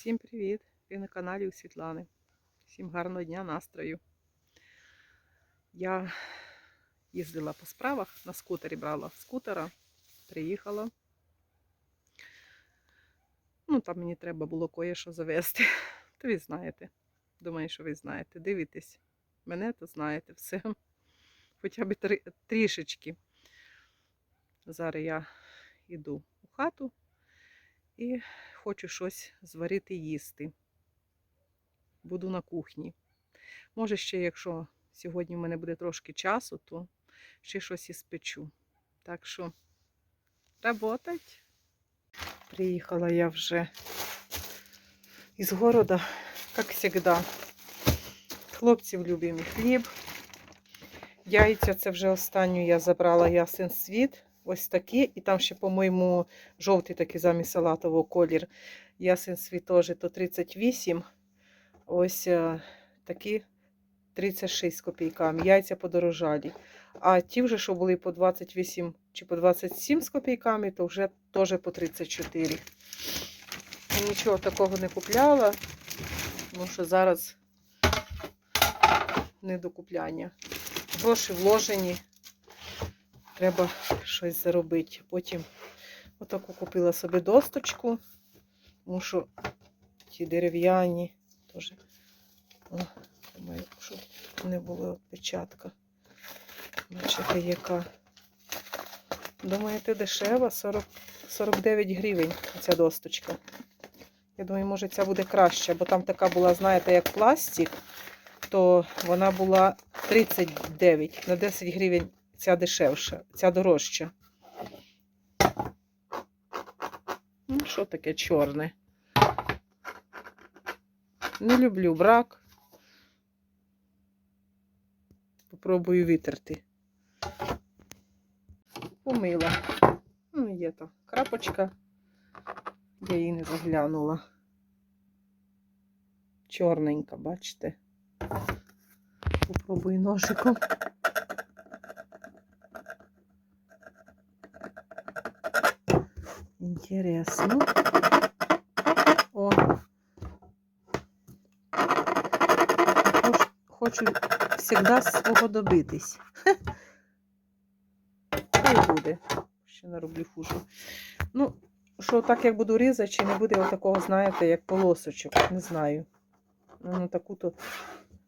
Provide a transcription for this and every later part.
Всім привіт! Ви на каналі у Світлани. Всім гарного дня, настрою. Я їздила по справах, на скутері брала скутера, приїхала. Ну, там мені треба було кое-що завести. То ви знаєте. Думаю, що ви знаєте. Дивитесь мене, то знаєте все. Хоча б трішечки. Зараз я йду у хату і хочу щось зварити їсти. Буду на кухні. Може, ще, якщо сьогодні в мене буде трошки часу, то ще щось і спечу. Так що, работать. Приїхала я вже із города, як завжди. Хлопців любимий хліб. Яйця це вже останню я забрала ясен світ. Ось такі. І там ще, по-моєму, жовтий такий замість салатового колір. Ясен світ теж то 38. Ось е, такі 36 з копійками. Яйця подорожалі. А ті вже, що були по 28 чи по 27 з копійками, то вже теж по 34. І нічого такого не купляла, тому що зараз не до купляння. Гроші вложені. Треба щось заробити. Потім отаку купила собі досточку, що ті дерев'яні теж. Думаю, щоб не було відпечатка. Бачите, яка. Думаєте, дешева? 40, 49 гривень ця досточка. Я думаю, може ця буде краща, бо там така була, знаєте, як пластик, то вона була 39 на 10 гривень ця дешевша, ця дорожча. Ну, що таке чорне? Не люблю брак. Попробую витерти. Помила. Ну, є там крапочка. Я її не заглянула. Чорненька, бачите? Попробую ножиком. Интересно. О. Хоч- Хочу завжди свого добитись. Хай буде. Ще нароблю фушу. Ну, що так як буду різати, чи не буде отакого, знаєте, як полосочок. Не знаю. Ну, таку то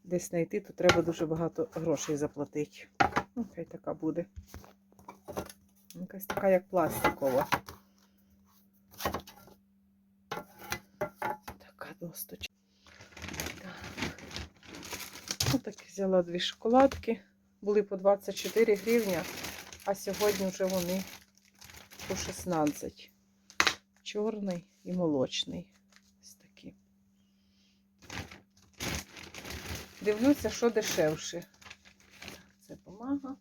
десь знайти, то треба дуже багато грошей заплатити. Ну, хай така буде. Якась така, як пластикова. Така досточка. Так. Отак взяла дві шоколадки. Були по 24 гривня, а сьогодні вже вони по 16. Чорний і молочний. Ось такі. Дивлюся, що дешевше. Це помага.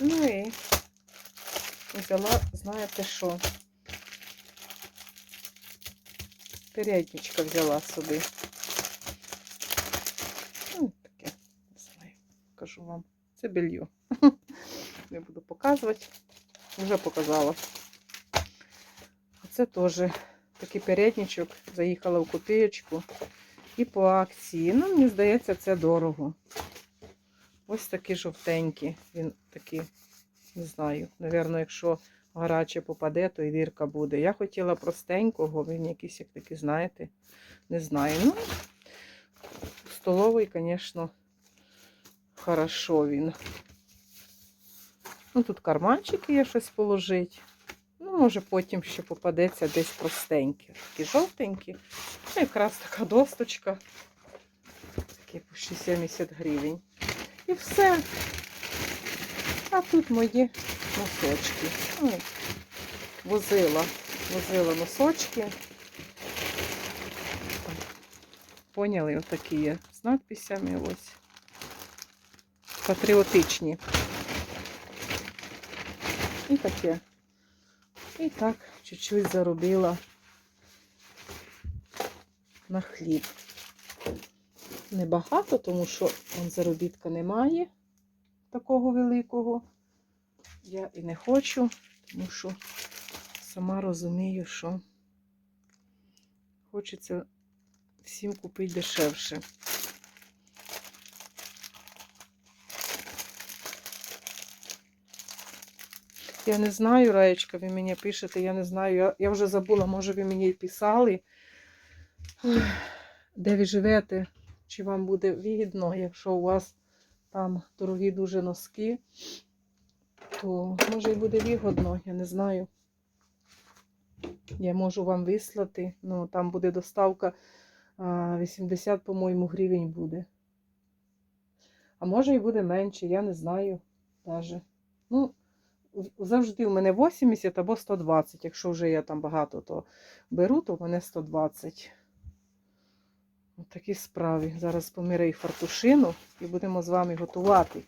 Ну і взяла, знаєте що? Передничка взяла собі. Ну, таке, не знаю, кажу вам. Це белье. Не буду показувати. Вже показала. Це теж такий передничок. Заїхала в копієчку. І по акції. Ну, мені здається, це дорого. Ось такі жовтенькі. Він такий, не знаю, Навірно, якщо гаряче попаде, то і дірка буде. Я хотіла простенького, він якийсь, як такий, знаєте, не знаю. Ну, столовий, звісно, хорошо він. Ну, тут карманчики є щось положити. Ну, може, потім ще попадеться десь простеньке. Такі жовтенькі. Ну, якраз така досточка. Такі по 70 гривень. І все. А тут мої носочки. Ну, возила, возила носочки. Поняли, отакі є з надписями ось. Патріотичні. І таке. І так, чуть-чуть заробила на хліб. Небагато, тому що он заробітка немає такого великого. Я і не хочу, тому що сама розумію, що хочеться всім купити дешевше. Я не знаю, Раєчка, ви мені пишете, я не знаю. Я, я вже забула, може ви мені писали, де ви живете, чи вам буде вигідно, якщо у вас там дорогі дуже носки, то може і буде вигодно, я не знаю. Я можу вам вислати, ну там буде доставка 80, по-моєму, гривень буде. А може і буде менше, я не знаю даже. Ну, завжди в мене 80 або 120. Якщо вже я там багато то беру, то в мене 120. Ось такі справи. Зараз поміряю фартушину і будемо з вами готувати.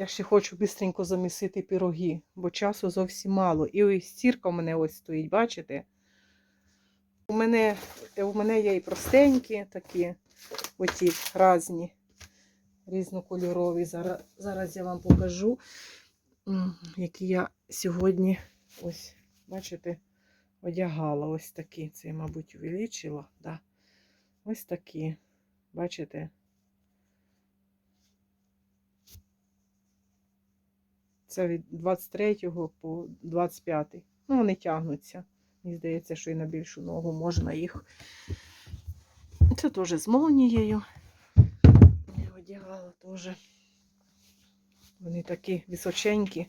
Я ще хочу бистренько замісити пироги, бо часу зовсім мало. І ось стірка у мене ось стоїть, бачите? У мене, у мене є і простенькі такі, оті різні, різнокольорові. Зараз, зараз я вам покажу, які я сьогодні, ось, бачите, одягала. Ось такі. Це я, мабуть, увеличила. Да. Ось такі. Бачите? Це від 23 по 25. Ну, вони тягнуться. Мені здається, що і на більшу ногу можна їх. Це теж з молнією. Я одягала теж. Вони такі височенькі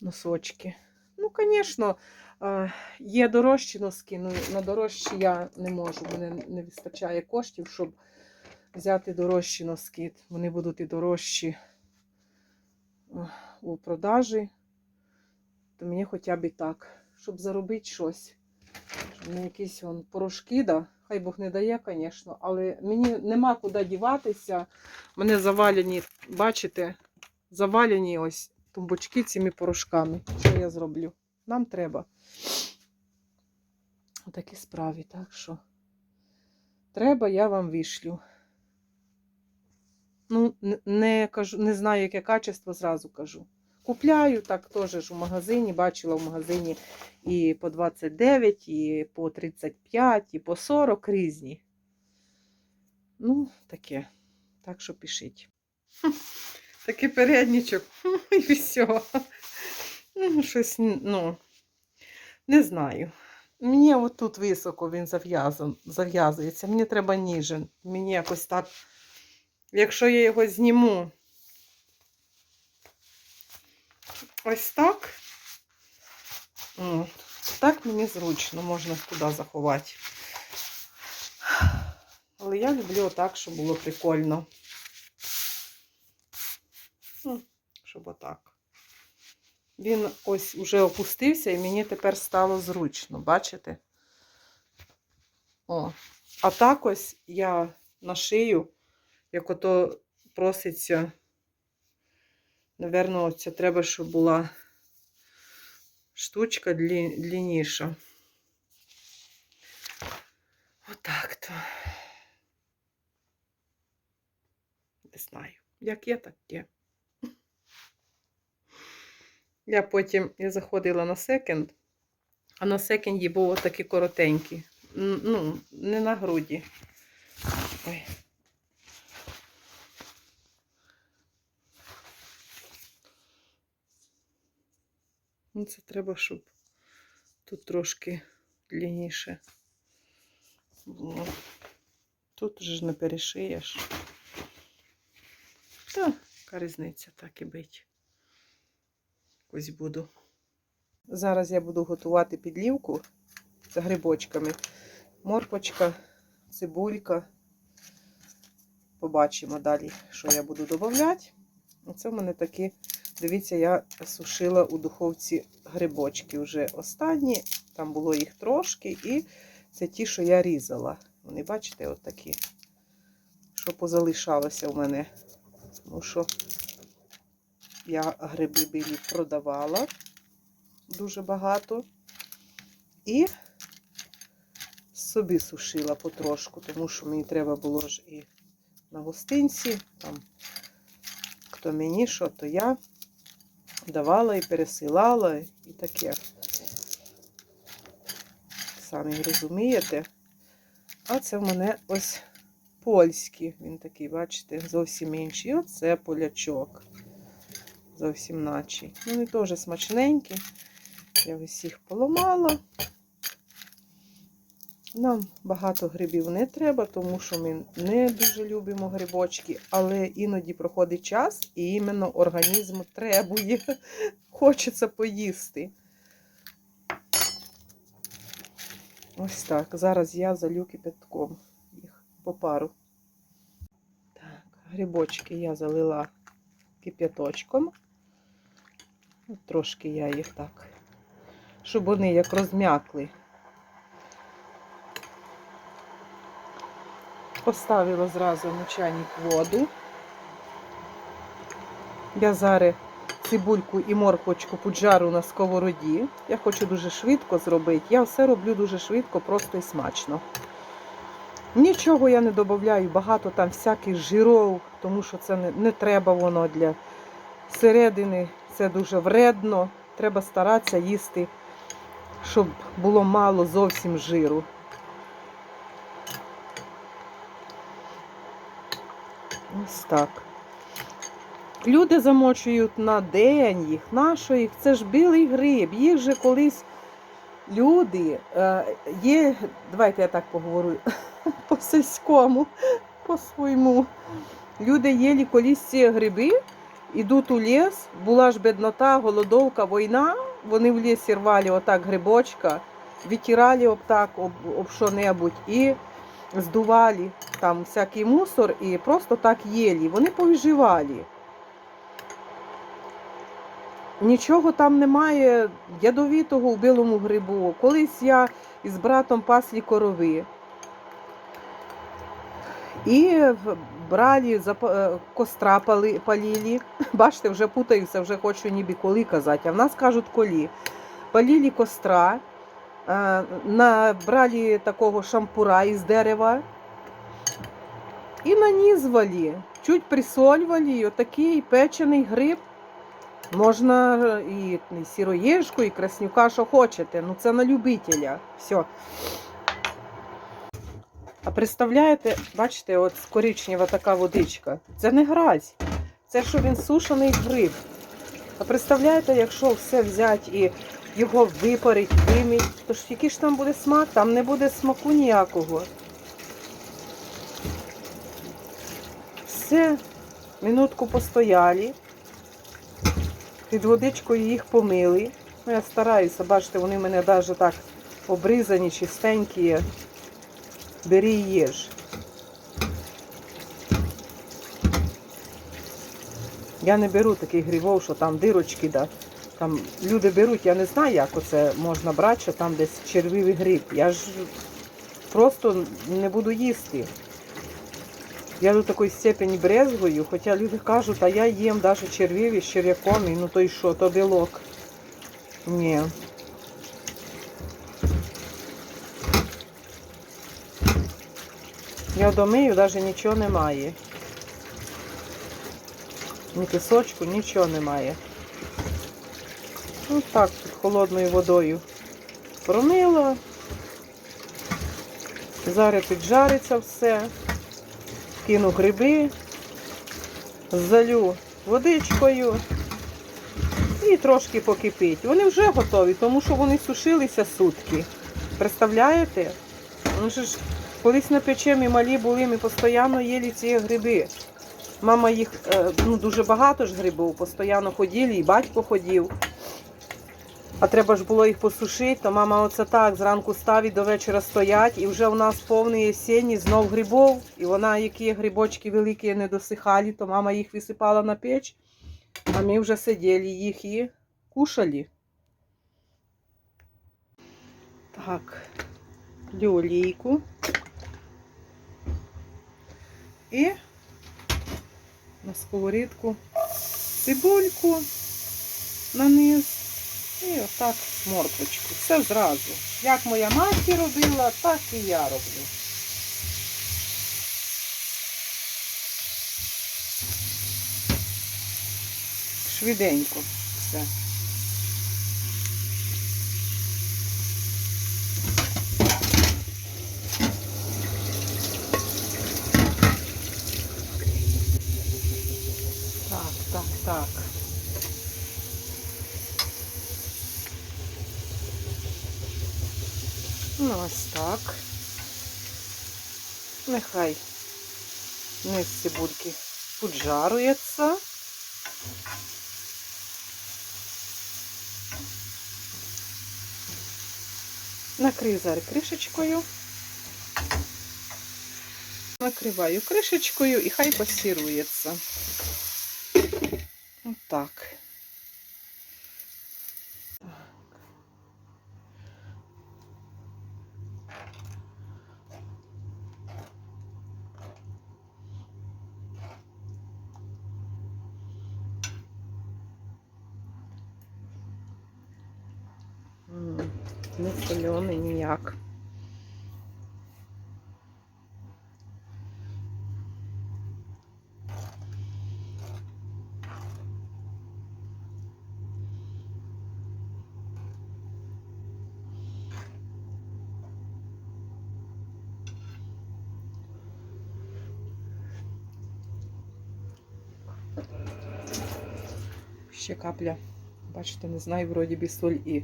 носочки. Ну, звісно, є дорожчі носки, ну на дорожчі я не можу. Мене не вистачає коштів, щоб взяти дорожчі носки. Вони будуть і дорожчі у продажі. То мені хоча б і так, щоб заробити щось. Щоб не якісь вон порошки, да. хай Бог не дає, звісно, але мені нема куди діватися. Мене завалені, бачите, завалені ось тумбочки цими порошками. Що я зроблю? Нам треба. Отакі справи, так що треба, я вам вишлю. Ну, не, кажу, не знаю, яке качество, зразу кажу. Купляю так теж ж у магазині. Бачила в магазині і по 29, і по 35, і по 40 різні. Ну, таке. Так що пишіть. Такий переднічок. І все. Ну, щось, ну, не знаю. Мені отут високо він зав'язується. Мені треба ніжен. Мені якось так. Якщо я його зніму ось так, от, так мені зручно, можна туди заховати. Але я люблю так, щоб було прикольно. Ну, щоб отак. Він ось уже опустився, і мені тепер стало зручно, бачите? О. А так ось я на шию, як ото проситься, напевно, це треба, щоб була штучка длі, длінніша. Отак то. Не знаю. Як є, так є. Я потім я заходила на секонд, а на секонді був отакий коротенький. Ну, не на груді. Ой. Ну, це треба, щоб тут трошки длинніше було. Тут же ж не перешиєш. Та, яка різниця, так і бить. Якось буду. Зараз я буду готувати підлівку з грибочками. Морпочка, цибулька. Побачимо далі, що я буду додавати. Оце в мене такі, дивіться, я сушила у духовці грибочки вже останні. Там було їх трошки, і це ті, що я різала. Вони, бачите, от такі, що позалишалося у мене. Тому що я гриби білі продавала дуже багато. І собі сушила потрошку, тому що мені треба було ж і на гостинці. Там, хто мені що, то я давала і пересилала, і таке. Самі розумієте. А це в мене ось польський. Він такий, бачите, зовсім інший. І оце полячок. Зовсім начий. Вони теж смачненькі. Я їх поламала. Нам багато грибів не треба, тому що ми не дуже любимо грибочки, але іноді проходить час і іменно організм требує, хочеться поїсти. Ось так. Зараз я залю кипятком їх по пару. Так, грибочки я залила кип'яточком. Трошки я їх так, щоб вони як розм'якли. Поставила зразу на чайник воду. Я зараз цибульку і морквочку поджару на сковороді. Я хочу дуже швидко зробити. Я все роблю дуже швидко, просто і смачно. Нічого я не додаю, багато там всяких жиров, тому що це не, не треба воно для середини. Це дуже вредно. Треба старатися їсти, щоб було мало зовсім жиру. Ось так. Люди замочують на день їх, нащо їх? Це ж білий гриб. Їх же колись люди е, є, давайте я так поговорю, по сільському, по своєму. Люди їли колись ці гриби, ідуть у ліс, була ж беднота, голодовка, війна, вони в лісі рвали отак грибочка, витирали об так, об, об що-небудь і здували там всякий мусор і просто так їли. Вони повиживали. Нічого там немає ядовитого у білому грибу. Колись я із братом паслі корови. І брали е, костра палили. Бачите, вже путаюся, вже хочу ніби коли казати, а в нас кажуть колі. Палили костра, набрали такого шампура із дерева і нанізували, чуть присолювали, і отакий печений гриб. Можна і сіроєшку, і краснюка, що хочете. Ну це на любителя. Все. А представляєте, бачите, от коричнева така водичка. Це не гразь. Це що він сушений гриб. А представляєте, якщо все взяти і його випарить, виміть, то ж який ж там буде смак? Там не буде смаку ніякого. Все, минутку постояли. Під водичкою їх помили. Ну, я стараюся, бачите, вони в мене навіть так обрізані, чистенькі. Бери і їж. Я не беру таких грибов, що там дирочки, да. Там люди беруть, я не знаю, як оце можна брати, що там десь червивий гриб. Я ж просто не буду їсти. Я до такої степені брезгую, хоча люди кажуть, а я їм навіть червиві з черв'яком, і ну то й що, то білок. Ні. Я домию, навіть нічого немає. Ні пісочку, нічого немає. Ну так, під холодною водою промила. Зараз піджариться все. Кину гриби, залю водичкою і трошки покипить. Вони вже готові, тому що вони сушилися сутки. Представляєте? Ну ж, колись на печемі малі були, ми постійно їли ці гриби. Мама їх, е, ну дуже багато ж грибів, постійно ходили, і батько ходив. А треба ж було їх посушити, то мама оце так зранку ставить, до вечора стоять, і вже у нас повний осінній знов грибов. І вона, які грибочки великі не досихали, то мама їх висипала на печ, а ми вже сиділи їх і кушали. Так, олійку. І на сковорідку цибульку на низ. І отак морквочку. Все зразу. Як моя мати робила, так і я роблю. Швиденько все. Ну, ось так. Нехай низ цибульки поджарується. Накрию зараз кришечкою. Накриваю кришечкою і хай пасірується. Отак. М, Не солений ніяк. Ще капля. Бачите, не знаю, вроді би соль і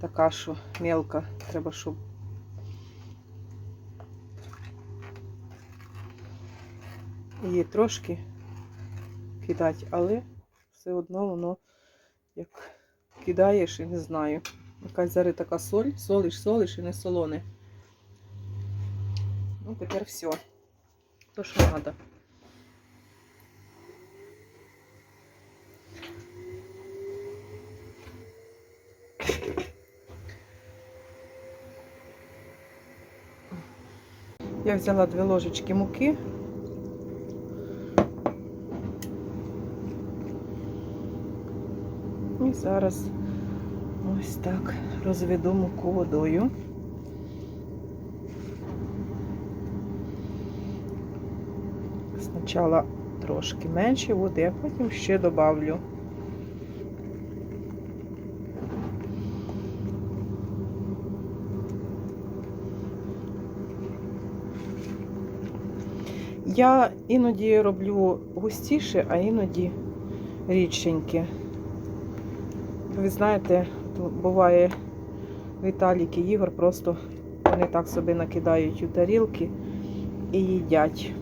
така, що мелка. Треба, щоб її трошки кидати, але все одно воно як кидаєш і не знаю. Якась зараз така соль, солиш, солиш і не солоне. Ну, тепер все. То, що треба. Я взяла дві ложечки муки. І зараз ось так розведу муку водою. Спочатку трошки менше води, а потім ще добавлю. Я іноді роблю густіше, а іноді рідшеньке. Ви знаєте, буває Віталік і Ігор просто вони так собі накидають у тарілки і їдять.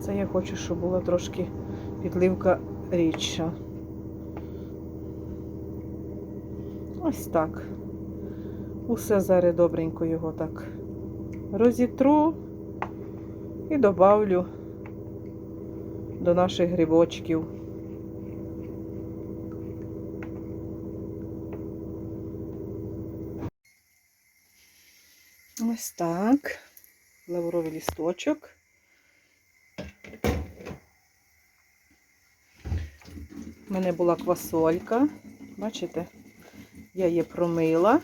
Це я хочу, щоб була трошки підливка рідша. Ось так. Усе зараз добренько його так розітру і добавлю до наших грибочків. Ось так. Лавровий лісточок. У мене була квасолька. Бачите? Я її промила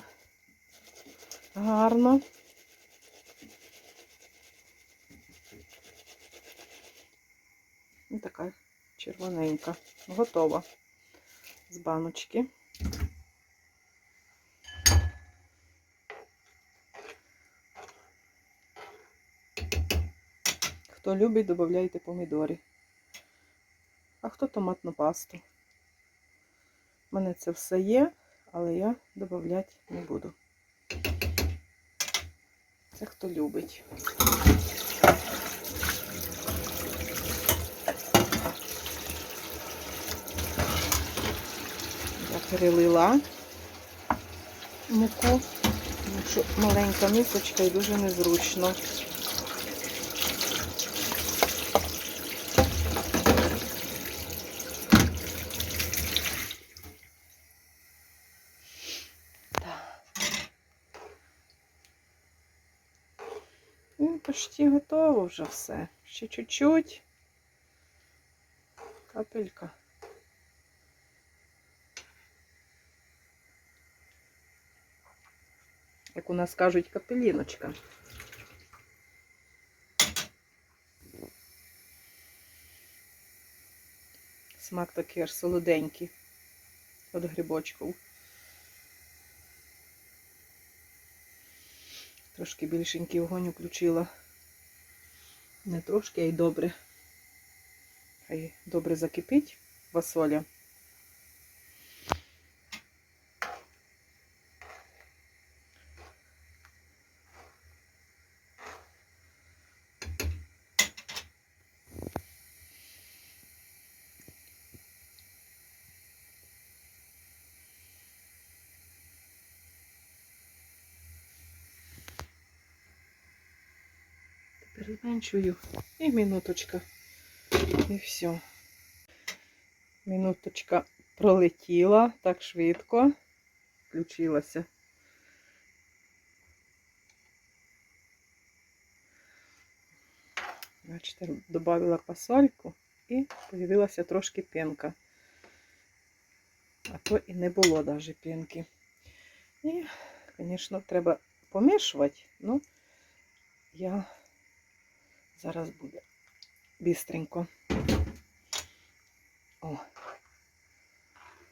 гарно. І така червоненька. Готова з баночки. Хто любить, додавайте помідори. А хто томатну пасту. У мене це все є, але я додавати не буду. Це хто любить. Перелила муку, тому що маленька мисочка і дуже незручно. І почти готово вже все. Ще чуть-чуть. Капелька. Як у нас кажуть, капеліночка. Смак такий аж солоденький від грибочків. Трошки більшенький вогонь включила. Не трошки, а й добре. Хай добре закипить фасоля. Переменшую. І минуточка. І все. Минуточка пролетіла так швидко. Включилася. Бачите, додала квасольку і з'явилася трошки пінка. А то і не було навіть пінки. І, звісно, треба помішувати, ну я зараз буде бістренько. О,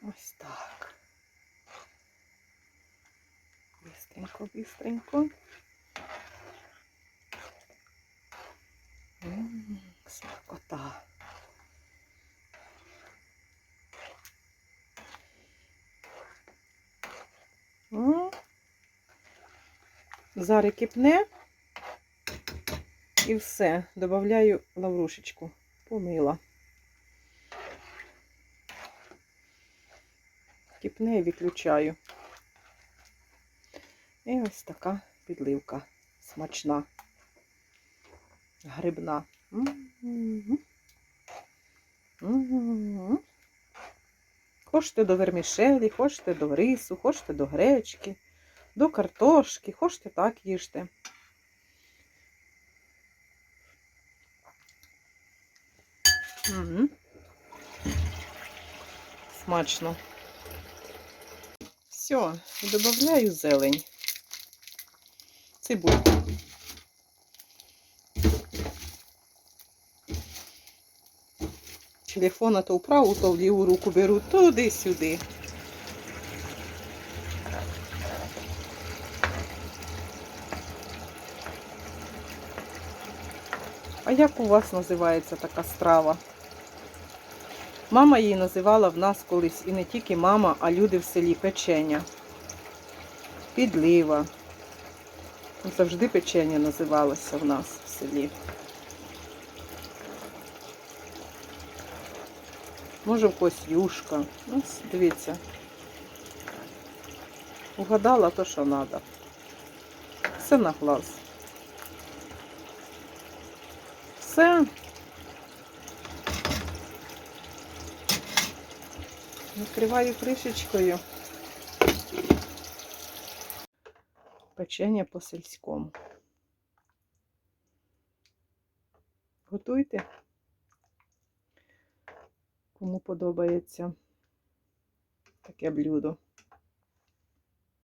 ось так. Бістренько, бістренько. Смакота. Зараз кипне і все. Добавляю лаврушечку. Помила. Кипне і виключаю. І ось така підливка смачна, грибна. М-м-м. Хочете до вермішелі, хочете до рису, хочете до гречки, до картошки, хочете так їжте. Мгм. Смачно. Все, додаю зелень. Цибульку. Телефона то в праву, то в ліву руку беру туди-сюди. А як у вас називається така страва? Мама її називала в нас колись, і не тільки мама, а люди в селі печеня. Підлива. Завжди печення називалося в нас в селі. Може в когось юшка. Ось, дивіться. Угадала то, що треба. Все на глаз. Все. Накриваю кришечкою. Печення по сільському. Готуйте. Кому подобається таке блюдо.